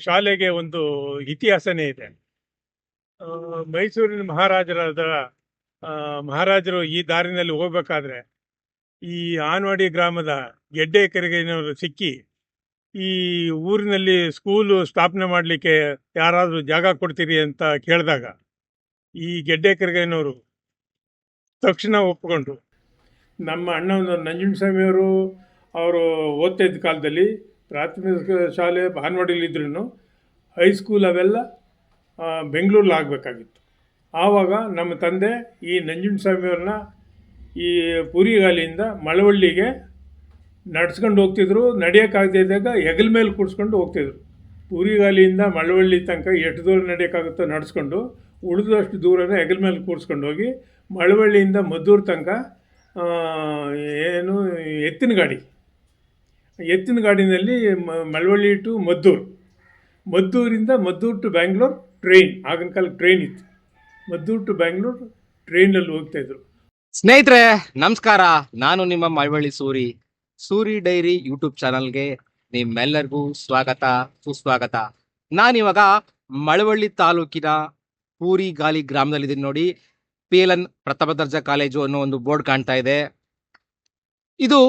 ಶಾಲೆಗೆ ಒಂದು ಇತಿಹಾಸನೇ ಇದೆ. ಮೈಸೂರಿನ ಮಹಾರಾಜರಾದ ಮಹಾರಾಜರು ಈ ದಾರಿನಲ್ಲಿ ಹೋಗ್ಬೇಕಾದ್ರೆ ಈ ಆನ್ವಾಡಿ ಗ್ರಾಮದ ಗೆಡ್ಡೆ ಕೆರೆಗೆನವರು ಸಿಕ್ಕಿ ಈ ಊರಿನಲ್ಲಿ ಸ್ಕೂಲು ಸ್ಥಾಪನೆ ಮಾಡಲಿಕ್ಕೆ ಯಾರಾದರೂ ಜಾಗ ಕೊಡ್ತೀರಿ ಅಂತ ಕೇಳಿದಾಗ ಈ ಗೆಡ್ಡೆ ಕೆರೆಗೆನವರು ತಕ್ಷಣ ಒಪ್ಪಿಕೊಂಡ್ರು ನಮ್ಮ ಅಣ್ಣ ನಂಜುಂಡಸ್ವಾಮಿಯವರು ಅವರು ಓದ್ತಾ ಇದ್ದ ಕಾಲದಲ್ಲಿ ಪ್ರಾಥಮಿಕ ಶಾಲೆ ಭಾನ್ವಾಡಿಲಿದ್ರು ಹೈಸ್ಕೂಲ್ ಅವೆಲ್ಲ ಬೆಂಗಳೂರಲ್ಲಿ ಆಗಬೇಕಾಗಿತ್ತು. ಆವಾಗ ನಮ್ಮ ತಂದೆ ಈ ನಂಜುಂಡಸ್ವಾಮಿಯವ್ರನ್ನ ಈ ಪುರಿಗಾಲಿಯಿಂದ ಮಳವಳ್ಳಿಗೆ ನಡ್ಸ್ಕೊಂಡು ಹೋಗ್ತಿದ್ರು. ನಡೆಯೋಕ್ಕಾಗದೇ ಇದ್ದಾಗ ಹೆಗಲ ಮೇಲೆ ಕೂಡಿಸ್ಕೊಂಡು ಹೋಗ್ತಿದ್ರು. ಪುರಿಗಾಲಿಯಿಂದ ಮಳವಳ್ಳಿ ತನಕ ಎಷ್ಟು ದೂರ ನಡೆಯೋಕ್ಕಾಗುತ್ತೋ ನಡೆಸ್ಕೊಂಡು ಉಳಿದಷ್ಟು ದೂರನ ಹೆಗಲ ಮೇಲೆ ಕೂಡಿಸ್ಕೊಂಡು ಹೋಗಿ ಮಳವಳ್ಳಿಯಿಂದ ಮದ್ದೂರು ತನಕ ಏನು, ಎತ್ತಿನ ಗಾಡಿ. ಎತ್ತಿನ ಗಾಡಿನಲ್ಲಿ ಮಳವಳ್ಳಿ ಟು ಮದ್ದೂರು. ಮದ್ದೂರಿಂದ ಮದ್ದೂರು ಟು ಬ್ಯಾಂಗ್ಳೂರ್ ಟ್ರೈನ್, ಆಗಿನ ಕಾಲ ಟ್ರೈನ್ ಇತ್ತು. ಮದ್ದೂರು ಟು ಬ್ಯಾಂಗ್ಳೂರ್ ಟ್ರೈನಲ್ಲಿ ಹೋಗ್ತಾಯಿದ್ರು ಸ್ನೇಹಿತರೆ, ನಮಸ್ಕಾರ. ನಾನು ನಿಮ್ಮ ಮಳವಳ್ಳಿ ಸೂರಿ. ಸೂರಿ ಡೈರಿ ಯೂಟ್ಯೂಬ್ ಚಾನಲ್ಗೆ ನಿಮ್ಮೆಲ್ಲರಿಗೂ ಸ್ವಾಗತ, ಸುಸ್ವಾಗತ. ನಾನಿವಾಗ ಮಳವಳ್ಳಿ ತಾಲೂಕಿನ ಪೂರಿ ಗಾಲಿ ಗ್ರಾಮದಲ್ಲಿದ್ದೀನಿ ನೋಡಿ. ಪಿ ಎಲ್ ಎನ್ ಪ್ರಥಮ ದರ್ಜಾ ಕಾಲೇಜು ಅನ್ನೋ ಒಂದು ಬೋರ್ಡ್ ಕಾಣ್ತಾ ಇದೆ. ಇದು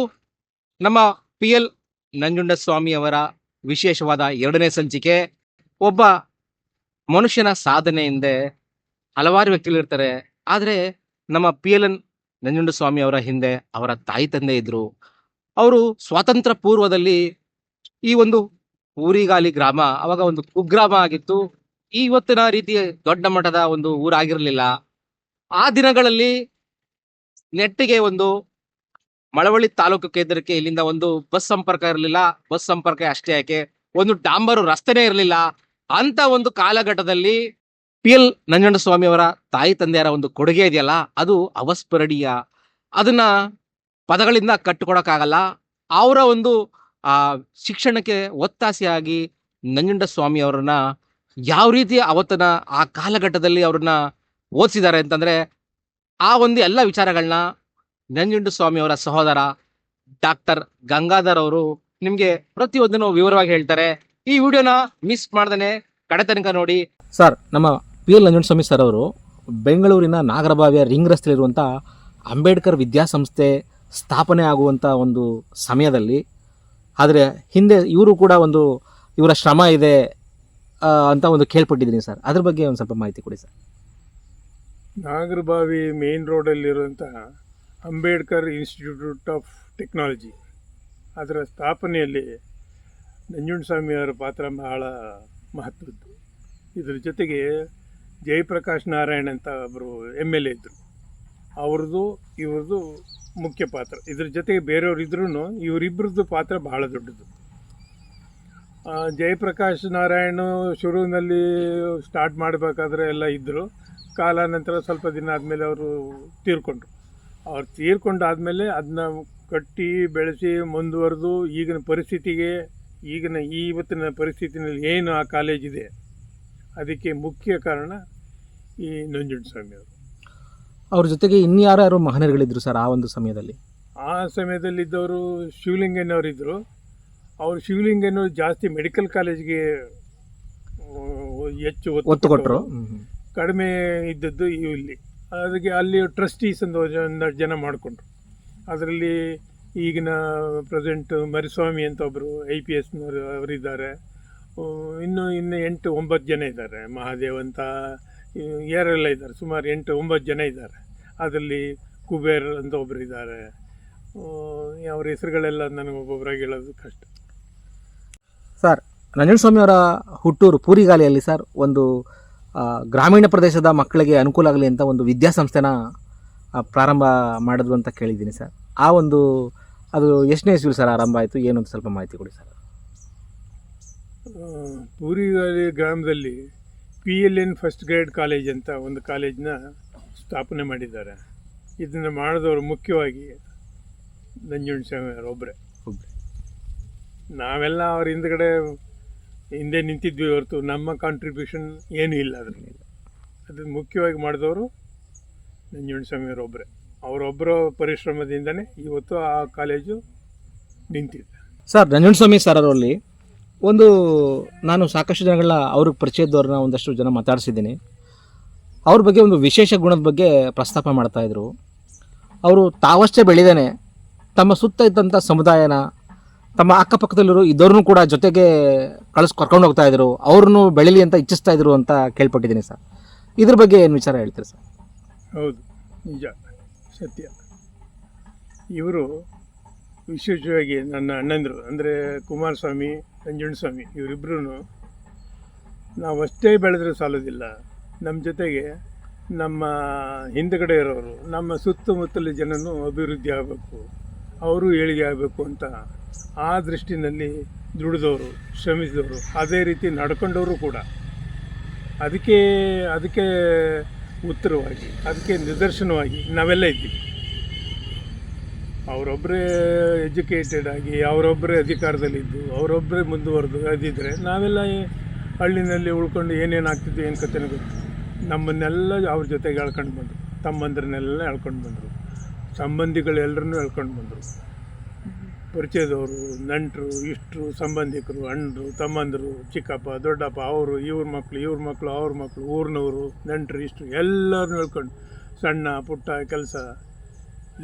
ನಮ್ಮ ಪಿ ಎಲ್ ನಂಜುಂಡಸ್ವಾಮಿ ಅವರ ವಿಶೇಷವಾದ ಎರಡನೇ ಸಂಚಿಕೆ. ಒಬ್ಬ ಮನುಷ್ಯನ ಸಾಧನೆ ಹಿಂದೆ ಹಲವಾರು ವ್ಯಕ್ತಿಗಳಿರ್ತಾರೆ ಆದರೆ ನಮ್ಮ ಪಿ ಎಲ್ ಎನ್ ನಂಜುಂಡಸ್ವಾಮಿ ಅವರ ಹಿಂದೆ ಅವರ ತಾಯಿ ತಂದೆ ಇದ್ರು. ಅವರು ಸ್ವಾತಂತ್ರ್ಯ ಪೂರ್ವದಲ್ಲಿ ಈ ಒಂದು ಊರಿಗಾಲಿ ಗ್ರಾಮ, ಅವಾಗ ಒಂದು ಕುಗ್ರಾಮ ಆಗಿತ್ತು. ಇವತ್ತಿನ ರೀತಿ ದೊಡ್ಡ ಮಟ್ಟದ ಒಂದು ಊರಾಗಿರಲಿಲ್ಲ. ಆ ದಿನಗಳಲ್ಲಿ ನೆಟ್ಟಿಗೆ ಒಂದು ಮಳವಳ್ಳಿ ತಾಲೂಕು ಕೇಂದ್ರಕ್ಕೆ ಇಲ್ಲಿಂದ ಒಂದು ಬಸ್ ಸಂಪರ್ಕ ಇರಲಿಲ್ಲ. ಬಸ್ ಸಂಪರ್ಕ ಅಷ್ಟೇ ಯಾಕೆ? ಒಂದು ಡಾಂಬರು ರಸ್ತೆನೇ ಇರಲಿಲ್ಲ. ಅಂತ ಒಂದು ಕಾಲಘಟ್ಟದಲ್ಲಿ ಪಿ ಎಲ್ ನಂಜುಂಡಸ್ವಾಮಿ ಅವರ ತಾಯಿ ತಂದೆಯರ ಒಂದು ಕೊಡುಗೆ ಇದೆಯಲ್ಲ, ಅದು ಅವಸ್ಮರಣೀಯ ಅದನ್ನ ಪದಗಳಿಂದ ಕಟ್ಟಿಕೊಡಕ್ಕಾಗಲ್ಲ. ಅವರ ಒಂದು, ಆ, ಶಿಕ್ಷಣಕ್ಕೆ ಒತ್ತಾಸೆಯಾಗಿ ನಂಜುಂಡಸ್ವಾಮಿ ಅವರನ್ನ ಯಾವ ರೀತಿ ಅವತ್ತನ ಆ ಕಾಲಘಟ್ಟದಲ್ಲಿ ಅವ್ರನ್ನ ಓದಿಸಿದ್ದಾರೆ ಅಂತಂದ್ರೆ, ಆ ಒಂದು ಎಲ್ಲ ವಿಚಾರಗಳನ್ನ ನಂಜುಂಡಸ್ವಾಮಿ ಅವರ ಸಹೋದರ ಡಾಕ್ಟರ್ ಗಂಗಾಧರ್ ಅವರು ನಿಮ್ಗೆ ಪ್ರತಿಯೊಂದನ್ನು ವಿವರವಾಗಿ ಹೇಳ್ತಾರೆ. ಈ ವಿಡಿಯೋನ ಮಿಸ್ ಮಾಡ್ದೇನೆ ಕಡೆ ತನಕ ನೋಡಿ. ಸರ್ ನಮ್ಮ ಪಿ ಎಲ್ ನಂಜುಂಡಸ್ವಾಮಿ ಸರ್ ಅವರು ಬೆಂಗಳೂರಿನ ನಾಗರಬಾವಿಯ ರಿಂಗ್ ರಸ್ತೆಯಲ್ಲಿರುವಂಥ ಅಂಬೇಡ್ಕರ್ ವಿದ್ಯಾಸಂಸ್ಥೆ ಸ್ಥಾಪನೆ ಆಗುವಂಥ ಒಂದು ಸಮಯದಲ್ಲಿ ಆದರೆ ಹಿಂದೆ ಇವರು ಕೂಡ ಒಂದು ಇವರ ಶ್ರಮ ಇದೆ ಅಂತ ಒಂದು ಕೇಳ್ಪಟ್ಟಿದ್ದೀನಿ ಸರ್. ಅದ್ರ ಬಗ್ಗೆ ಒಂದು ಸ್ವಲ್ಪ ಮಾಹಿತಿ ಕೊಡಿ ಸರ್. ನಾಗರಬಾವಿ ಮೇನ್ ರೋಡಲ್ಲಿರುವಂಥ ಅಂಬೇಡ್ಕರ್ ಇನ್ಸ್ಟಿಟ್ಯೂಟ್ ಆಫ್ ಟೆಕ್ನಾಲಜಿ ಅದರ ಸ್ಥಾಪನೆಯಲ್ಲಿ ನಂಜುಂಡಸ್ವಾಮಿಯವರ ಪಾತ್ರ ಬಹಳ ಮಹತ್ವದ್ದು. ಇದರ ಜೊತೆಗೆ ಜಯಪ್ರಕಾಶ್ ನಾರಾಯಣ್ ಅಂತ ಒಬ್ಬರು ಎಂ ಎಲ್ ಎ ಇದ್ದರು ಅವ್ರದ್ದು, ಇವ್ರದ್ದು ಮುಖ್ಯ ಪಾತ್ರ. ಇದ್ರ ಜೊತೆಗೆ ಬೇರೆಯವ್ರು ಇದ್ರೂ ಇವರಿಬ್ಬರದ್ದು ಪಾತ್ರ ಬಹಳ ದೊಡ್ಡದು. ಜಯಪ್ರಕಾಶ್ ನಾರಾಯಣ ಶುರುವಿನಲ್ಲಿ ಸ್ಟಾರ್ಟ್ ಮಾಡಬೇಕಾದ್ರೆ ಎಲ್ಲ ಇದ್ದರು ಕಾಲಾನಂತರ ಸ್ವಲ್ಪ ದಿನ ಆದಮೇಲೆ ಅವರು ತೀರ್ಕೊಂಡ್ರು. ಅವ್ರು ತೀರ್ಕೊಂಡಾದಮೇಲೆ ಅದನ್ನ ಕಟ್ಟಿ ಬೆಳೆಸಿ ಮುಂದುವರೆದು ಈಗಿನ ಪರಿಸ್ಥಿತಿಗೆ ಈಗಿನ ಇವತ್ತಿನ ಪರಿಸ್ಥಿತಿನಲ್ಲಿ ಏನು ಆ ಕಾಲೇಜ್ ಇದೆ? ಅದಕ್ಕೆ ಮುಖ್ಯ ಕಾರಣ ಈ ನಂಜುಂಡಸ್ವಾಮಿ ಅವರು. ಅವ್ರ ಜೊತೆಗೆ ಇನ್ಯಾರ್ಯಾರು ಮಹನೀಯರುಗಳಿದ್ರು ಸರ್ ಆ ಒಂದು ಸಮಯದಲ್ಲಿ? ಆ ಸಮಯದಲ್ಲಿದ್ದವರು ಶಿವಲಿಂಗನವರಿದ್ದರು ಅವರು ಶಿವಲಿಂಗನವರು ಜಾಸ್ತಿ ಮೆಡಿಕಲ್ ಕಾಲೇಜ್ಗೆ ಹೆಚ್ಚು ಒತ್ತು ಕೊಟ್ಟರು ಕಡಿಮೆ ಇದ್ದದ್ದು ಇಲ್ಲಿ. ಅದಕ್ಕೆ ಅಲ್ಲಿ ಟ್ರಸ್ಟೀಸ್ ಅಂತ ಜನ ಮಾಡಿಕೊಂಡ್ರು. ಅದರಲ್ಲಿ ಈಗಿನ ಪ್ರೆಸೆಂಟ್ ಮರಿಸ್ವಾಮಿ ಅಂತ ಒಬ್ಬರು ಐ ಪಿ ಎಸ್ನವರು ಅವರಿದ್ದಾರೆ. ಇನ್ನು ಇನ್ನು ಎಂಟು, ಒಂಬತ್ತು ಜನ ಇದ್ದಾರೆ. ಮಹಾದೇವ್ ಅಂತ ಯಾರೆಲ್ಲ ಇದ್ದಾರೆ? ಸುಮಾರು ಎಂಟು, ಒಂಬತ್ತು ಜನ ಇದ್ದಾರೆ. ಅದರಲ್ಲಿ ಕುಬೇರ್ ಅಂತ ಒಬ್ಬರು ಇದ್ದಾರೆ. ಅವ್ರ ಹೆಸರುಗಳೆಲ್ಲ ನನಗೆ ಒಬ್ಬೊಬ್ಬರಾಗಿ ಹೇಳೋದು ಕಷ್ಟ. ಸರ್ ಅವರ ಹುಟ್ಟೂರು ಪೂರಿಗಾಲಿಯಲ್ಲಿ ಸರ್, ಒಂದು ಗ್ರಾಮೀಣ ಪ್ರದೇಶದ ಮಕ್ಕಳಿಗೆ ಅನುಕೂಲ ಆಗಲಿ ಅಂತ ಒಂದು ವಿದ್ಯಾಸಂಸ್ಥೆನ ಪ್ರಾರಂಭ ಮಾಡಿದ್ರು ಅಂತ ಕೇಳಿದ್ದೀನಿ ಸರ್. ಆ ಒಂದು ಅದು ಎಷ್ಟನೇ ಇಸ್ವಿ ಸರ್ ಆರಂಭ ಆಯಿತು? ಏನು ಅಂತ ಸ್ವಲ್ಪ ಮಾಹಿತಿ ಕೊಡಿ ಸರ್. ಆ, ಗ್ರಾಮದಲ್ಲಿ P L N first grade college ಅಂತ ಒಂದು ಕಾಲೇಜನ್ನ ಸ್ಥಾಪನೆ ಮಾಡಿದ್ದಾರೆ. ಇದನ್ನು ಮಾಡಿದವರು ಮುಖ್ಯವಾಗಿ ನಂಜುಂಡಸ್ವಾಮಿ ಒಬ್ಬರೇ ಒಬ್ರೇ. ನಾವೆಲ್ಲ ಅವ್ರ ಹಿಂದ್ಗಡೆ ಹಿಂದೆ ನಿಂತಿದ್ವಿ ಹೊರತು ನಮ್ಮ ಕಾಂಟ್ರಿಬ್ಯೂಷನ್ ಏನೂ ಇಲ್ಲ ಅದರಲ್ಲಿ. ಅದು ಮುಖ್ಯವಾಗಿ ಮಾಡಿದವರು ನಂಜುಂಡಸ್ವಾಮಿ ಒಬ್ಬರೇ ಅವರೊಬ್ಬರ ಪರಿಶ್ರಮದಿಂದನೇ ಇವತ್ತು ಆ ಕಾಲೇಜು ನಿಂತಿದೆ. ಸರ್ ನಂಜುಂಡಸ್ವಾಮಿ ಸರ್ ಅವರಲ್ಲಿ ಒಂದು ನಾನು ಸಾಕಷ್ಟು ಜನಗಳ ಅವ್ರಿಗೆ ಪರಿಚಯದವ್ರನ್ನ ಒಂದಷ್ಟು ಜನ ಮಾತಾಡಿಸಿದ್ದೀನಿ. ಅವ್ರ ಬಗ್ಗೆ ಒಂದು ವಿಶೇಷ ಗುಣದ ಬಗ್ಗೆ ಪ್ರಸ್ತಾಪ ಮಾಡ್ತಾಯಿದ್ರು ಅವರು ತಾವಷ್ಟೇ ಬೆಳೆದೇನೆ ತಮ್ಮ ಸುತ್ತ ಇದ್ದಂಥ ಸಮುದಾಯನ ತಮ್ಮ ಅಕ್ಕಪಕ್ಕದಲ್ಲಿರೋ ಇದ್ದವ್ರನ್ನೂ ಕೂಡ ಜೊತೆಗೆ ಕಳಿಸ್, ಕರ್ಕೊಂಡು ಹೋಗ್ತಾ ಇದ್ರು. ಅವ್ರನ್ನೂ ಬೆಳೀಲಿ ಅಂತ ಇಚ್ಛಿಸ್ತಾ ಇದ್ರು ಅಂತ ಕೇಳ್ಪಟ್ಟಿದ್ದೀನಿ ಸರ್. ಇದ್ರ ಬಗ್ಗೆ ಏನು ವಿಚಾರ ಹೇಳ್ತೀರಿ ಸರ್? ಹೌದು, ನಿಜ, ಸತ್ಯ. ಇವರು ವಿಶೇಷವಾಗಿ ನನ್ನ ಅಣ್ಣಂದರು, ಅಂದರೆ ಕುಮಾರಸ್ವಾಮಿ, ನಂಜುಂಡಸ್ವಾಮಿ ಇವರಿಬ್ಬರೂ ಅಷ್ಟೇ ಬೆಳೆದ್ರೆ ಸಾಲೋದಿಲ್ಲ. ನಮ್ಮ ಜೊತೆಗೆ ನಮ್ಮ ಹಿಂದುಗಡೆ ಇರೋರು, ನಮ್ಮ ಸುತ್ತಮುತ್ತಲ ಜನನೂ ಅಭಿವೃದ್ಧಿ ಆಗಬೇಕು. ಅವರು ಏಳಿಗೆ ಆಗಬೇಕು ಅಂತ ಆ ದೃಷ್ಟಿನಲ್ಲಿ ದುಡಿದವರು, ಶ್ರಮಿಸಿದವರು, ಅದೇ ರೀತಿ ನಡ್ಕೊಂಡವರು ಕೂಡ. ಅದಕ್ಕೆ ಅದಕ್ಕೆ ಉತ್ತರವಾಗಿ, ಅದಕ್ಕೆ ನಿದರ್ಶನವಾಗಿ ನಾವೆಲ್ಲ ಇದ್ದೀವಿ. ಅವರೊಬ್ಬರೇ ಎಜುಕೇಟೆಡ್ ಆಗಿ ಅವರೊಬ್ಬರೇ ಅಧಿಕಾರದಲ್ಲಿದ್ದು ಅವರೊಬ್ಬರೇ ಮುಂದುವರೆದು ಅದಿದ್ದರೆ ನಾವೆಲ್ಲ ಹಳ್ಳಿನಲ್ಲಿ ಉಳ್ಕೊಂಡು ಏನೇನು ಆಗ್ತಿದ್ದು ಏನು ಕಥೆನೂ ಗೊತ್ತು ನಮ್ಮನ್ನೆಲ್ಲ ಅವ್ರ ಜೊತೆಗೆ ಹೇಳ್ಕೊಂಡು ಬಂದರು, ತಮ್ಮಂದ್ರನ್ನೆಲ್ಲ ಹೇಳ್ಕೊಂಡು ಬಂದರು. ಸಂಬಂಧಿಗಳೆಲ್ಲರನ್ನೂ ಎಳ್ಕೊಂಡು ಬಂದರು. ಪರಿಚಯದವರು, ನಂಟರು, ಇಷ್ಟರು, ಸಂಬಂಧಿಕರು, ಅಣ್ಣರು, ತಮ್ಮಂದರು, ಚಿಕ್ಕಪ್ಪ, ದೊಡ್ಡಪ್ಪ, ಅವರು, ಇವ್ರ ಮಕ್ಕಳು ಇವ್ರ ಮಕ್ಕಳು ಅವ್ರ ಮಕ್ಕಳು ಊರಿನವರು, ನಂಟರು, ಇಷ್ಟರು ಎಲ್ಲರನ್ನೂ ಹೇಳ್ಕೊಂಡು ಸಣ್ಣ, ಪುಟ್ಟ ಕೆಲಸ.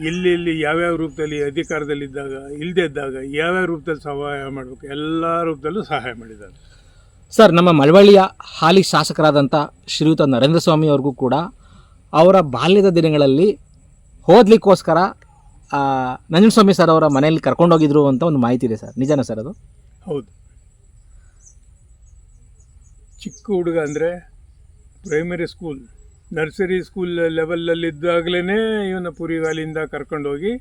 ಎಲ್ಲೆಲ್ಲಿ ಯಾವ್ಯಾವ ರೂಪದಲ್ಲಿ ಅಧಿಕಾರದಲ್ಲಿದ್ದಾಗ ಇಲ್ಲದೇ ಇದ್ದಾಗ ಯಾವ್ಯಾವ ರೂಪದಲ್ಲಿ ಸಹಾಯ ಮಾಡಬೇಕು, ಎಲ್ಲ ರೂಪದಲ್ಲೂ ಸಹಾಯ ಮಾಡಿದ್ದಾರೆ. ಸರ್, ನಮ್ಮ ಮಳವಳ್ಳಿಯ ಹಾಲಿ ಶಾಸಕರಾದಂಥ ಶ್ರೀಯುತ ನರೇಂದ್ರ ಸ್ವಾಮಿ ಅವ್ರಿಗೂ ಕೂಡ ಅವರ ಬಾಲ್ಯದ ದಿನಗಳಲ್ಲಿ ಓದ್ಲಿಕ್ಕೋಸ್ಕರ ನಂಜನಸ್ವಾಮಿ ಸರ್ ಅವರ ಮನೆಯಲ್ಲಿ ಕರ್ಕೊಂಡೋಗಿದ್ರು ಅಂತ ಒಂದು ಮಾಹಿತಿ ಇದೆ ಸರ್ ನಿಜನಾ ಸರ್ ಅದು? ಹೌದು. ಚಿಕ್ಕ ಹುಡುಗ ಅಂದರೆ ಪ್ರೈಮರಿ ಸ್ಕೂಲ್ ನರ್ಸರಿ ಸ್ಕೂಲ್ ಲೆವೆಲಲ್ಲಿದ್ದಾಗಲೇ ಇವನ ಪುರಿಗಾಲಿಂದ ಕರ್ಕೊಂಡೋಗಿ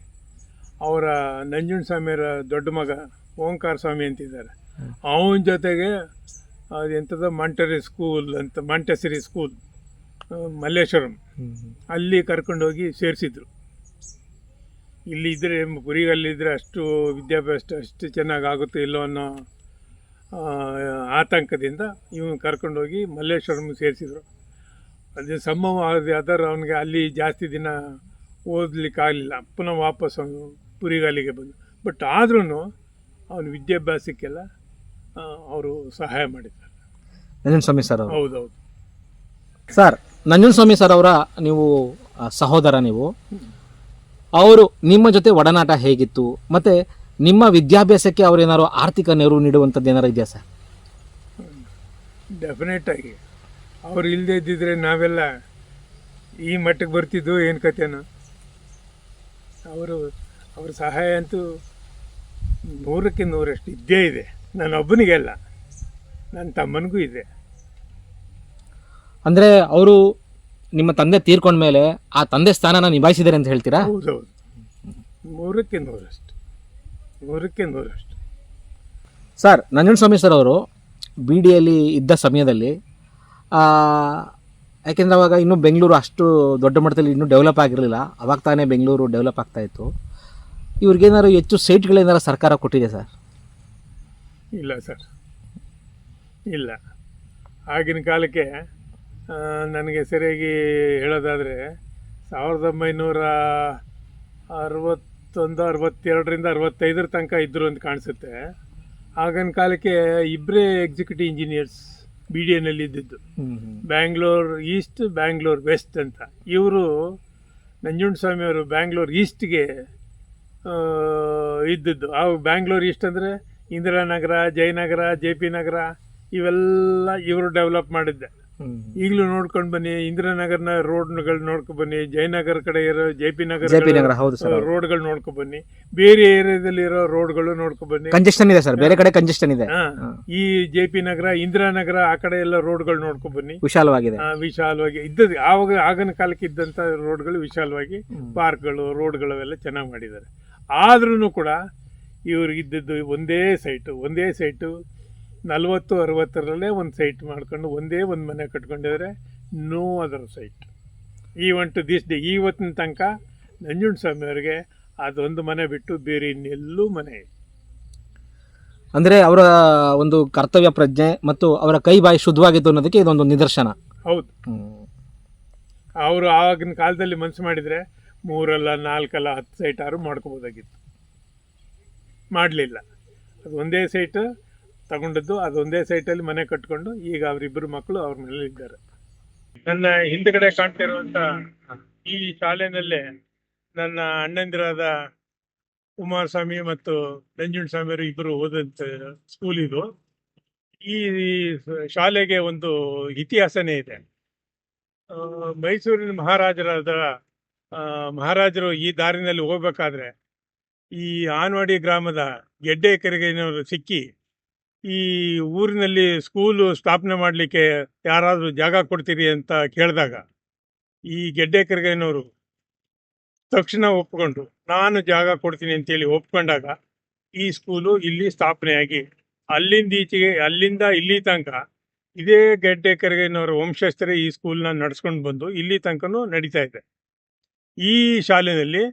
ಅವರ ನಂಜುಂಡಸ್ವಾಮಿಯರ ದೊಡ್ಡ ಮಗ ಓಂಕಾರ ಸ್ವಾಮಿ ಅಂತಿದ್ದಾರೆ. ಅವನ ಜೊತೆಗೆ ಅದು ಎಂಥದ ಮಂಟರಿ ಸ್ಕೂಲ್ ಅಂತ ಮಾಂಟೆಸರಿ ಸ್ಕೂಲ್ ಮಲ್ಲೇಶ್ವರಂ ಅಲ್ಲಿ ಕರ್ಕೊಂಡೋಗಿ ಸೇರಿಸಿದ್ರು. ಇಲ್ಲಿ ಇದ್ದರೆ ಪುರಿಗಲ್ಲಿದ್ದರೆ ಅಷ್ಟು ವಿದ್ಯಾಭ್ಯಾಸ ಅಷ್ಟು ಚೆನ್ನಾಗಿ ಆಗುತ್ತೆ ಇಲ್ಲೋ ಅನ್ನೋ ಆತಂಕದಿಂದ ಇವನು ಕರ್ಕೊಂಡೋಗಿ ಮಲ್ಲೇಶ್ವರಂ ಸೇರಿಸಿದ್ರು. ಅದು ಸಂಭವ ಆದ ಅದರ ಅವನಿಗೆ ಅಲ್ಲಿ ಜಾಸ್ತಿ ದಿನ ಓದಲಿಕ್ಕಾಗಲಿಲ್ಲ ಪುನಃ ವಾಪಸ್ ಅವನು ಪುರಿಗಾಲಿಗೆ ಬಂದು. ಬಟ್ ಆದ್ರೂ ಅವನ ವಿದ್ಯಾಭ್ಯಾಸಕ್ಕೆಲ್ಲ ಅವರು ಸಹಾಯ ಮಾಡಿದ್ದಾರೆ. ನಂಜನಸ್ವಾಮಿ ಸರ್ ಅವರು? ಹೌದೌದು. ಸರ್ ನಂಜನಸ್ವಾಮಿ ಸರ್ ಅವರ ನೀವು ಸಹೋದರ ನೀವು. ಅವರು ನಿಮ್ಮ ಜೊತೆ ಒಡನಾಟ ಹೇಗಿತ್ತು? ಮತ್ತು ನಿಮ್ಮ ವಿದ್ಯಾಭ್ಯಾಸಕ್ಕೆ ಅವರು ಏನಾದ್ರು ಆರ್ಥಿಕ ನೆರವು ನೀಡುವಂಥದ್ದು ಏನಾರು ಇದೆಯಾ ಸರ್? ಡೆಫಿನೆಟಾಗಿ ಅವ್ರು ಇಲ್ಲದೆ ಇದ್ದಿದ್ರೆ ನಾವೆಲ್ಲ ಈ ಮಟ್ಟಕ್ಕೆ ಬರ್ತಿದ್ದು ಏನು ಕಥೆನೋ. ಅವರು ಅವ್ರ ಸಹಾಯ ಅಂತೂ ನೂರಕ್ಕೆ ನೂರಷ್ಟು ಇದ್ದೇ ಇದೆ. ನಾನು ಒಬ್ಬನಿಗೆಲ್ಲ ನನ್ನ ತಮ್ಮನಿಗೂ ಇದೆ. ಅಂದರೆ ಅವರು ನಿಮ್ಮ ತಂದೆ ತೀರ್ಕೊಂಡ ಮೇಲೆ ಆ ತಂದೆ ಸ್ಥಾನನ ನಿಭಾಯಿಸಿದ್ದಾರೆ ಅಂತ ಹೇಳ್ತೀರಾ? ಹೌದೌದು ನೂರಕ್ಕೆ ನೂರಷ್ಟು ನೂರಕ್ಕೆ ನೂರಷ್ಟು ಸರ್ ನಂಜನಸ್ವಾಮಿ ಸರ್ ಅವರು ಬಿ ಡಿಯಲ್ಲಿ ಇದ್ದ ಸಮಯದಲ್ಲಿ ಯಾಕೆಂದ್ರೆ ಅವಾಗ ಇನ್ನೂ ಬೆಂಗಳೂರು ಅಷ್ಟು ದೊಡ್ಡ ಮಟ್ಟದಲ್ಲಿ ಇನ್ನೂ ಡೆವಲಪ್ ಆಗಿರಲಿಲ್ಲ. ಅವಾಗ ತಾನೇ ಬೆಂಗಳೂರು ಡೆವಲಪ್ ಆಗ್ತಾ ಇತ್ತು. ಇವ್ರಿಗೇನಾದ್ರು ಹೆಚ್ಚು ಸೈಟ್ಗಳೇನಾರು ಸರ್ಕಾರ ಕೊಟ್ಟಿದೆ ಸರ್? ಇಲ್ಲ ಸರ್. ಇಲ್ಲ. ಆಗಿನ ಕಾಲಕ್ಕೆ ನನಗೆ ಸರಿಯಾಗಿ ಹೇಳೋದಾದರೆ ಸಾವಿರದ ಒಂಬೈನೂರ ಅರವತ್ತೊಂದು ಅರವತ್ತೆರಡರಿಂದ ಅರವತ್ತೈದರ ತನಕ ಇದ್ದರು ಅಂತ ಕಾಣಿಸುತ್ತೆ. ಆಗಿನ ಕಾಲಕ್ಕೆ ಇಬ್ಬರೇ ಎಕ್ಸಿಕ್ಯೂಟಿವ್ ಇಂಜಿನಿಯರ್ಸ್ ಬಿ ಡಿ ಎನಲ್ಲಿ ಇದ್ದಿದ್ದು. ಬ್ಯಾಂಗ್ಳೂರ್ ಈಸ್ಟ್ ಬ್ಯಾಂಗ್ಳೂರ್ ವೆಸ್ಟ್ ಅಂತ. ಇವರು ನಂಜುಂಡಸ್ವಾಮಿ ಅವರು ಬ್ಯಾಂಗ್ಳೂರ್ ಈಸ್ಟ್ಗೆ ಇದ್ದದ್ದು. ಆ ಬ್ಯಾಂಗ್ಳೂರ್ ಈಸ್ಟ್ ಅಂದರೆ ಇಂದಿರಾನಗರ ಜಯನಗರ ಜೆ ಪಿ ನಗರ ಇವೆಲ್ಲ ಇವರು ಡೆವಲಪ್ ಮಾಡಿದ್ದೆ. ಈಗಲೂ ನೋಡ್ಕೊಂಡು ಬನ್ನಿ ಇಂದಿರಾನಗರ್ನ ರೋಡ್ಗಳು ನೋಡ್ಕೊಂಡು ಬನ್ನಿ ಜಯನಗರ ಕಡೆ ಇರೋ J P Nagar J P Nagar ಹೌದು ಸರ್ ರೋಡ್ಗಳು ನೋಡ್ಕೊಂಡು ಬನ್ನಿ. ಬೇರೆ ಏರಿಯಾದಲ್ಲಿ ಇರೋ ರೋಡ್ಗಳು ನೋಡ್ಕೊಂಡು ಬನ್ನಿ. ಕಂಜೆಷನ್ ಇದೆ ಸರ್ ಬೇರೆ ಕಡೆ ಕಂಜೆಷನ್ ಇದೆ. ಈ ಜೆ ಪಿ ನಗರ ಇಂದಿರಾನಗರ ಆ ಕಡೆ ಎಲ್ಲ ರೋಡ್ಗಳು ನೋಡ್ಕೊಂಡು ಬನ್ನಿ. ವಿಶಾಲವಾಗಿದೆ. ವಿಶಾಲವಾಗಿ ಇದ್ದದ್ದು ಆವಾಗ ಆಗಿನ ಕಾಲಕ್ಕೆ ಇದ್ದಂಥ ರೋಡ್ಗಳು ವಿಶಾಲವಾಗಿ ಪಾರ್ಕ್ಗಳು ರೋಡ್ಗಳು ಎಲ್ಲ ಚೆನ್ನಾಗಿ ಮಾಡಿದ್ದಾರೆ. ಆದ್ರೂ ಕೂಡ ಇವ್ರಿಗಿದ್ದದ್ದು ಒಂದೇ ಸೈಟು ಒಂದೇ ಸೈಟು. ನಲವತ್ತು ಅರವತ್ತರಲ್ಲೇ ಒಂದು ಸೈಟ್ ಮಾಡ್ಕೊಂಡು ಒಂದೇ ಒಂದು ಮನೆ ಕಟ್ಕೊಂಡಿದ್ರೆ ನೋ ಅದರ ಸೈಟ್ ಈ ಒನ್ ಟು ದಿಸ್ ಡೇ ಇವತ್ತಿನ ತನಕ ನಂಜುಂಡಸ್ವಾಮಿ ಅವರಿಗೆ ಅದೊಂದು ಮನೆ ಬಿಟ್ಟು ಬೇರೆ ಇನ್ನೆಲ್ಲೂ ಮನೆ. ಅಂದರೆ ಅವರ ಒಂದು ಕರ್ತವ್ಯ ಪ್ರಜ್ಞೆ ಮತ್ತು ಅವರ ಕೈ ಬಾಯಿ ಶುದ್ಧವಾಗಿತ್ತು ಅನ್ನೋದಕ್ಕೆ ಇದೊಂದು ನಿದರ್ಶನ. ಹೌದು. ಅವರು ಆವಾಗಿನ ಕಾಲದಲ್ಲಿ ಮನಸ್ಸು ಮಾಡಿದರೆ ಮೂರಲ್ಲ ನಾಲ್ಕಲ್ಲ ಹತ್ತು ಸೈಟ್ ಆರು ಮಾಡ್ಕೋಬೋದಾಗಿತ್ತು. ಮಾಡಲಿಲ್ಲ. ಅದು ಒಂದೇ ಸೈಟ್ ತಗೊಂಡದ್ದು ಅದೊಂದೇ ಸೈಟಲ್ಲಿ ಮನೆ ಕಟ್ಕೊಂಡು ಈಗ ಅವರಿಬ್ಬರು ಮಕ್ಕಳು ಅವ್ರ ಮನೇಲಿ ಇದ್ದಾರೆ ನನ್ನ ಹಿಂದ್ಗಡೆ ಕಾಣ್ತಿರುವಂತ ಈ ಶಾಲೆನಲ್ಲೇ ನನ್ನ ಅಣ್ಣಂದಿರಾದ ಕುಮಾರಸ್ವಾಮಿ ಮತ್ತು ನಂಜುಂಡಸ್ವಾಮಿ ಅವರು ಇಬ್ಬರು ಓದಂತ ಸ್ಕೂಲ್ ಇದು. ಈ ಶಾಲೆಗೆ ಒಂದು ಇತಿಹಾಸನೇ ಇದೆ. ಮೈಸೂರಿನ ಮಹಾರಾಜರಾದ ಮಹಾರಾಜರು ಈ ದಾರಿನಲ್ಲಿ ಹೋಗ್ಬೇಕಾದ್ರೆ ಈ ಆನ್ವಾಡಿ ಗ್ರಾಮದ ಗೆಡ್ಡೆ ಕೆರೆಗೆ ಸಿಕ್ಕಿ ಈ ಊರಿನಲ್ಲಿ ಸ್ಕೂಲು ಸ್ಥಾಪನೆ ಮಾಡಲಿಕ್ಕೆ ಯಾರಾದರೂ ಜಾಗ ಕೊಡ್ತೀರಿ ಅಂತ ಕೇಳಿದಾಗ ಈ ಗೆಡ್ಡೆ ಕೆರೆಗೆನವರು ತಕ್ಷಣ ಒಪ್ಕೊಂಡ್ರು ನಾನು ಜಾಗ ಕೊಡ್ತೀನಿ ಅಂತೇಳಿ ಒಪ್ಕೊಂಡಾಗ ಈ ಸ್ಕೂಲು ಇಲ್ಲಿ ಸ್ಥಾಪನೆಯಾಗಿ, ಅಲ್ಲಿಂದ ಈಚೆಗೆ, ಅಲ್ಲಿಂದ ಇಲ್ಲಿ ತನಕ ಇದೇ ಗೆಡ್ಡೆ ಕೆರೆಗೆನವರ ವಂಶಸ್ಥರೇ ಈ ಸ್ಕೂಲ್ನ ನಡೆಸ್ಕೊಂಡು ಬಂದು ಇಲ್ಲಿ ತನಕನೂ ನಡೀತಾ ಇದೆ. ಈ ಶಾಲೆಯಲ್ಲಿ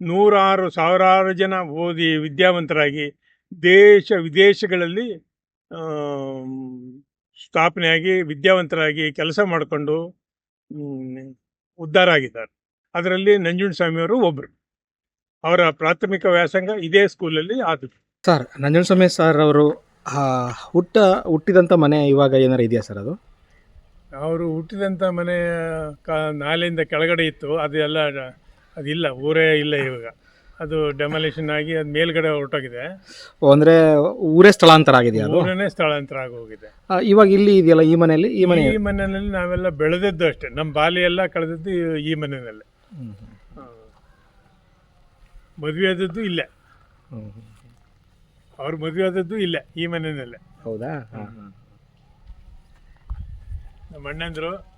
ನೂರಾರು ಸಾವಿರಾರು ಜನ ಓದಿ ವಿದ್ಯಾವಂತರಾಗಿ ದೇಶ ವಿದೇಶಗಳಲ್ಲಿ ಸ್ಥಾಪನೆಯಾಗಿ ವಿದ್ಯಾವಂತರಾಗಿ ಕೆಲಸ ಮಾಡಿಕೊಂಡು ಉದ್ಧಾರ ಆಗಿದ್ದಾರೆ. ಅದರಲ್ಲಿ ನಂಜುಂಡಸ್ವಾಮಿಯವರು ಒಬ್ಬರು ಅವರ ಪ್ರಾಥಮಿಕ ವ್ಯಾಸಂಗ ಇದೇ ಸ್ಕೂಲಲ್ಲಿ ಆದದ್ದು. ಸರ್ ನಂಜನಸ್ವಾಮಿ ಸರ್ ಅವರು ಹುಟ್ಟ ಹುಟ್ಟಿದಂಥ ಮನೆ ಇವಾಗ ಏನಾರು ಇದೆಯಾ ಸರ್ ಅದು? ಅವರು ಹುಟ್ಟಿದಂಥ ಮನೆ ಕ ನಾಲೆಯಿಂದ ಕೆಳಗಡೆ ಇತ್ತು. ಅದೆಲ್ಲ ಅದಿಲ್ಲ ಊರೇ ಇಲ್ಲ ಇವಾಗ. ಅದು ಡೆಮೊಲೇಷನ್ ಆಗಿ ಅದು ಮೇಲ್ಗಡೆ ಹೊರಟೋಗಿದೆ. ಅಂದ್ರೆ ಊರೇ ಸ್ಥಳಾಂತರ ಆಗಿದೆಯಾ ಅದು? ಸ್ಥಳಾಂತರ ಆಗೋಗಿದೆ. ಆ, ಇವಾಗ ಇಲ್ಲಿ ಇದೆಯಲ್ಲ ಈ ಮನೆಯಲ್ಲಿ? ಈ ಮನೆ ಈ ಮನೆಯಲ್ಲಿ ನಾವೆಲ್ಲ ಬೆಳೆದದ್ದು ಅಷ್ಟೇ. ನಮ್ಮ ಬಾಲ್ಯ ಎಲ್ಲ ಕಳೆದದ್ದು ಈ- ಈ ಮನೆಯಲ್ಲೇ. ಹ್ಮ್, ಮದುವೆ ಆದದ್ದು ಇಲ್ಲೇ. ಅವ್ರ ಮದುವೆ ಆದದ್ದು ಇಲ್ಲೇ ಈ ಮನೆಯಲ್ಲೇ. ಹೌದಾ? ಹಾಂ ನಮ್ಮ ಅಣ್ಣಂದ್ರು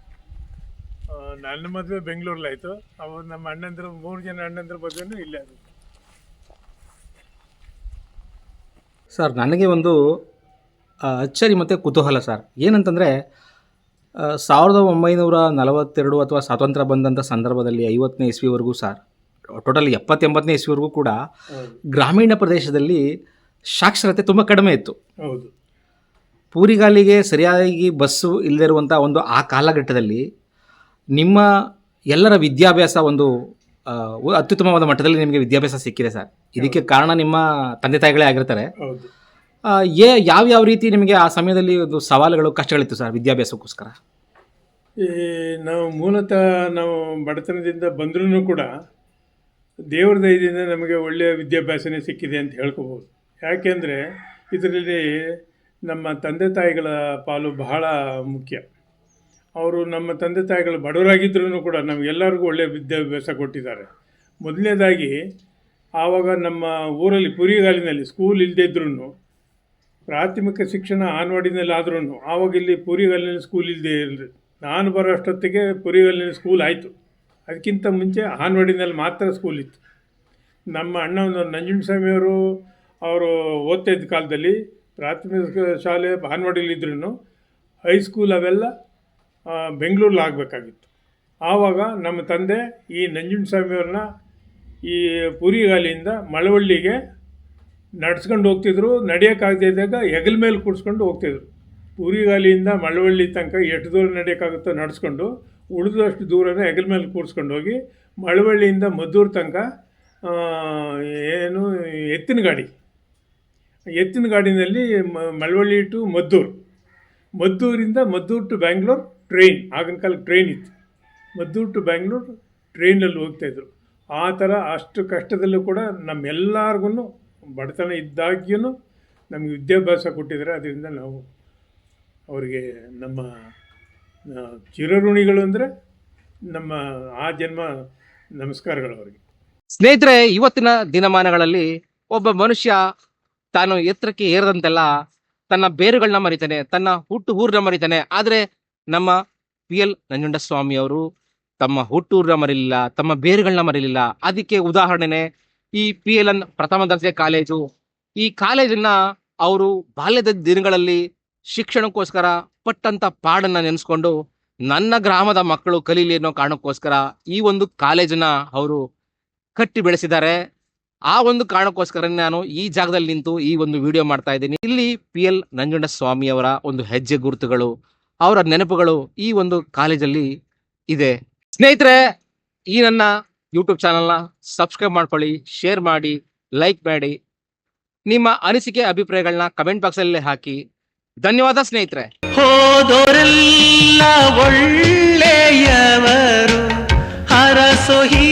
ಆ, ನನ್ನ ಮದುವೆ ಬೆಂಗಳೂರಲ್ಲಾಯ್ತು. ಅವ್ರು ನಮ್ಮ ಅಣ್ಣಂದ್ರು ಮೂರು ಜನ ಅಣ್ಣಂದ್ರ ಮದುವೆನೂ ಇಲ್ಲೇ ಅದು ಸರ್ ನನಗೆ ಒಂದು ಅಚ್ಚರಿ ಮತ್ತು ಕುತೂಹಲ ಸರ್. ಏನಂತಂದರೆ ಸಾವಿರದ ಒಂಬೈನೂರ ನಲವತ್ತೆರಡು ಅಥವಾ ಸ್ವಾತಂತ್ರ್ಯ ಬಂದಂಥ ಸಂದರ್ಭದಲ್ಲಿ ಐವತ್ತನೇ ಇಸ್ವಿವರೆಗೂ ಸರ್ ಟೋಟಲ್ ಎಪ್ಪತ್ತೆಂಬತ್ತನೇ ಇಸ್ವಿವರೆಗೂ ಕೂಡ ಗ್ರಾಮೀಣ ಪ್ರದೇಶದಲ್ಲಿ ಸಾಕ್ಷರತೆ ತುಂಬ ಕಡಿಮೆ ಇತ್ತು. ಹೌದು. ಪೂರಿಗಾಲಿಗೆ ಸರಿಯಾಗಿ ಬಸ್ಸು ಇಲ್ಲದೇ ಇರುವಂಥ ಒಂದು ಆ ಕಾಲಘಟ್ಟದಲ್ಲಿ ನಿಮ್ಮ ಎಲ್ಲರ ವಿದ್ಯಾಭ್ಯಾಸ ಒಂದು ಅತ್ಯುತ್ತಮವಾದ ಮಟ್ಟದಲ್ಲಿ ನಿಮಗೆ ವಿದ್ಯಾಭ್ಯಾಸ ಸಿಕ್ಕಿದೆ ಸರ್. ಇದಕ್ಕೆ ಕಾರಣ ನಿಮ್ಮ ತಂದೆ ತಾಯಿಗಳೇ ಆಗಿರ್ತಾರೆ. ಏ ಯಾವ ಯಾವ ರೀತಿ ನಿಮಗೆ ಆ ಸಮಯದಲ್ಲಿ ಒಂದು ಸವಾಲುಗಳು ಕಷ್ಟಗಳಿತ್ತು ಸರ್ ವಿದ್ಯಾಭ್ಯಾಸಕ್ಕೋಸ್ಕರ? ಈ ನಾವು ಮೂಲತಃ ನಾವು ಬಡತನದಿಂದ ಬಂದ್ರೂ ಕೂಡ ದೇವ್ರ ದಯದಿಂದ ನಮಗೆ ಒಳ್ಳೆಯ ವಿದ್ಯಾಭ್ಯಾಸನೇ ಸಿಕ್ಕಿದೆ ಅಂತ ಹೇಳ್ಕೋಬೋದು. ಯಾಕೆಂದರೆ ಇದರಲ್ಲಿ ನಮ್ಮ ತಂದೆ ತಾಯಿಗಳ ಪಾಲು ಬಹಳ ಮುಖ್ಯ. ಅವರು ನಮ್ಮ ತಂದೆ ತಾಯಿಗಳು ಬಡವರಾಗಿದ್ರೂ ಕೂಡ ನಮಗೆಲ್ಲರಿಗೂ ಒಳ್ಳೆಯ ವಿದ್ಯಾಭ್ಯಾಸ ಕೊಟ್ಟಿದ್ದಾರೆ. ಮೊದಲನೇದಾಗಿ, ಆವಾಗ ನಮ್ಮ ಊರಲ್ಲಿ ಪುರಿಗಾಲಿನಲ್ಲಿ ಸ್ಕೂಲ್ ಇಲ್ಲದೇ ಇದ್ರೂ ಪ್ರಾಥಮಿಕ ಶಿಕ್ಷಣ ಆನ್ವಾಡಿನಲ್ಲಿ ಆದ್ರೂ ಆವಾಗ ಇಲ್ಲಿ ಪುರಿಗಾಲಿನಲ್ಲಿ ಸ್ಕೂಲ್ ಇಲ್ಲದೇ ಇರಲಿ ನಾನು ಬರೋ ಅಷ್ಟೊತ್ತಿಗೆ ಪುರಿಗಾಲಿನಲ್ಲಿ ಸ್ಕೂಲ್ ಆಯಿತು. ಅದಕ್ಕಿಂತ ಮುಂಚೆ ಆನ್ವಾಡಿನಲ್ಲಿ ಮಾತ್ರ ಸ್ಕೂಲ್ ಇತ್ತು. ನಮ್ಮ ಅಣ್ಣ ನಂಜುಂಡಸ್ವಾಮಿಯವರು ಅವರು ಓದ್ತಾ ಇದ್ದ ಕಾಲದಲ್ಲಿ ಪ್ರಾಥಮಿಕ ಶಾಲೆ ಆನ್ವಾಡಿಲಿದ್ರೂ ಹೈಸ್ಕೂಲ್ ಅವೆಲ್ಲ ಬೆಂಗಳೂರಲ್ಲಿ ಆಗಬೇಕಾಗಿತ್ತು. ಆವಾಗ ನಮ್ಮ ತಂದೆ ಈ ನಂಜುಂಡಸ್ವಾಮಿಯವ್ರನ್ನ ಈ ಪುರಿಗಾಲಿಯಿಂದ ಮಳವಳ್ಳಿಗೆ ನಡ್ಸ್ಕೊಂಡು ಹೋಗ್ತಿದ್ರು. ನಡೆಯೋಕ್ಕಾಗದೇ ಇದ್ದಾಗ ಹೆಗಲ ಮೇಲೆ ಕೂಡಿಸ್ಕೊಂಡು ಹೋಗ್ತಿದ್ರು. ಪುರಿಗಾಲಿಯಿಂದ ಮಳವಳ್ಳಿ ತನಕ ಎಷ್ಟು ದೂರ ನಡೆಯೋಕ್ಕಾಗುತ್ತೋ ನಡೆಸ್ಕೊಂಡು ಉಳಿದಷ್ಟು ದೂರನ ಹೆಗಲ ಮೇಲೆ ಕೂರಿಸ್ಕೊಂಡು ಹೋಗಿ ಮಳವಳ್ಳಿಯಿಂದ ಮದ್ದೂರು ತನಕ ಏನು, ಎತ್ತಿನ ಗಾಡಿ. ಎತ್ತಿನ ಗಾಡಿನಲ್ಲಿ ಮಳವಳ್ಳಿ ಟು ಮದ್ದೂರು. ಮದ್ದೂರಿಂದ ಮದ್ದೂರು ಟು ಬ್ಯಾಂಗ್ಳೂರ್ ಟ್ರೈನ್, ಆಗಿನ ಕಾಲಕ್ಕೆ ಟ್ರೈನ್ ಇತ್ತು. ಮದ್ದೂರು ಟು ಬ್ಯಾಂಗ್ಳೂರು ಟ್ರೈನಲ್ಲಿ ಹೋಗ್ತಾಯಿದ್ರು ಆ ಥರ ಅಷ್ಟು ಕಷ್ಟದಲ್ಲೂ ಕೂಡ ನಮ್ಮೆಲ್ಲರಿಗೂ ಬಡತನ ಇದ್ದಾಗ್ಯೂ ನಮಗೆ ವಿದ್ಯಾಭ್ಯಾಸ ಕೊಟ್ಟಿದ್ದಾರೆ. ಅದರಿಂದ ನಾವು ಅವರಿಗೆ ನಮ್ಮ ಚಿರಋಣಿಗಳು ಅಂದರೆ ನಮ್ಮ, ಆ ಜನ್ಮ ನಮಸ್ಕಾರಗಳು ಅವರಿಗೆ. ಸ್ನೇಹಿತರೆ, ಇವತ್ತಿನ ದಿನಮಾನಗಳಲ್ಲಿ ಒಬ್ಬ ಮನುಷ್ಯ ತಾನು ಎತ್ತರಕ್ಕೆ ಏರದಂತೆಲ್ಲ ತನ್ನ ಬೇರುಗಳನ್ನ ಮರಿತಾನೆ, ತನ್ನ ಹುಟ್ಟು ಊರನ್ನ ಮರಿತಾನೆ. ಆದ್ರೆ ನಮ್ಮ ಪಿ ಎಲ್ ನಂಜುಂಡಸ್ವಾಮಿ ಅವರು ತಮ್ಮ ಹುಟ್ಟೂರನ್ನ ಮರಿಲಿಲ್ಲ, ತಮ್ಮ ಬೇರುಗಳನ್ನ ಮರಿಲಿಲ್ಲ. ಅದಕ್ಕೆ ಉದಾಹರಣೆನೆ ಈ ಪಿ ಎಲ್ ಎನ್ ಪ್ರಥಮ ದರ್ಜೆ ಕಾಲೇಜು. ಈ ಕಾಲೇಜನ್ನ ಅವರು ಬಾಲ್ಯದ ದಿನಗಳಲ್ಲಿ ಶಿಕ್ಷಣಕ್ಕೋಸ್ಕರ ಪಟ್ಟಂತ ಪಾಡನ್ನ ನೆನೆಸ್ಕೊಂಡು ನನ್ನ ಗ್ರಾಮದ ಮಕ್ಕಳು ಕಲೀಲಿ ಅನ್ನೋ ಕಾರಣಕ್ಕೋಸ್ಕರ ಈ ಒಂದು ಕಾಲೇಜನ್ನ ಅವರು ಕಟ್ಟಿ ಬೆಳೆಸಿದ್ದಾರೆ. ಆ ಒಂದು ಕಾರಣಕ್ಕೋಸ್ಕರ ನಾನು ಈ ಜಾಗದಲ್ಲಿ ನಿಂತು ಈ ಒಂದು ವಿಡಿಯೋ ಮಾಡ್ತಾ ಇದ್ದೀನಿ. ಇಲ್ಲಿ ಪಿ ಎಲ್ ನಂಜುಂಡ ಸ್ವಾಮಿ ಅವರ ಒಂದು ಹೆಜ್ಜೆ ಗುರುತುಗಳು. ಅವರ ನೆನಪುಗಳು ಈ ಒಂದು ಕಾಲೇಜಲ್ಲಿ ಇದೆ. ಸ್ನೇಹಿತರೆ, ಈ ನನ್ನ ಯೂಟ್ಯೂಬ್ ಚಾನಲ್ನ ಸಬ್ಸ್ಕ್ರೈಬ್ ಮಾಡ್ಕೊಳ್ಳಿ ಶೇರ್ ಮಾಡಿ ಲೈಕ್ ಮಾಡಿ. ನಿಮ್ಮ ಅನಿಸಿಕೆ ಅಭಿಪ್ರಾಯಗಳನ್ನ ಕಮೆಂಟ್ ಬಾಕ್ಸಲ್ಲಿ ಹಾಕಿ. ಧನ್ಯವಾದ ಸ್ನೇಹಿತರೆ. ಹೋದೋರೆಲ್ಲ ಒಳ್ಳೆಯವರು, ಹರಸೋಹಿ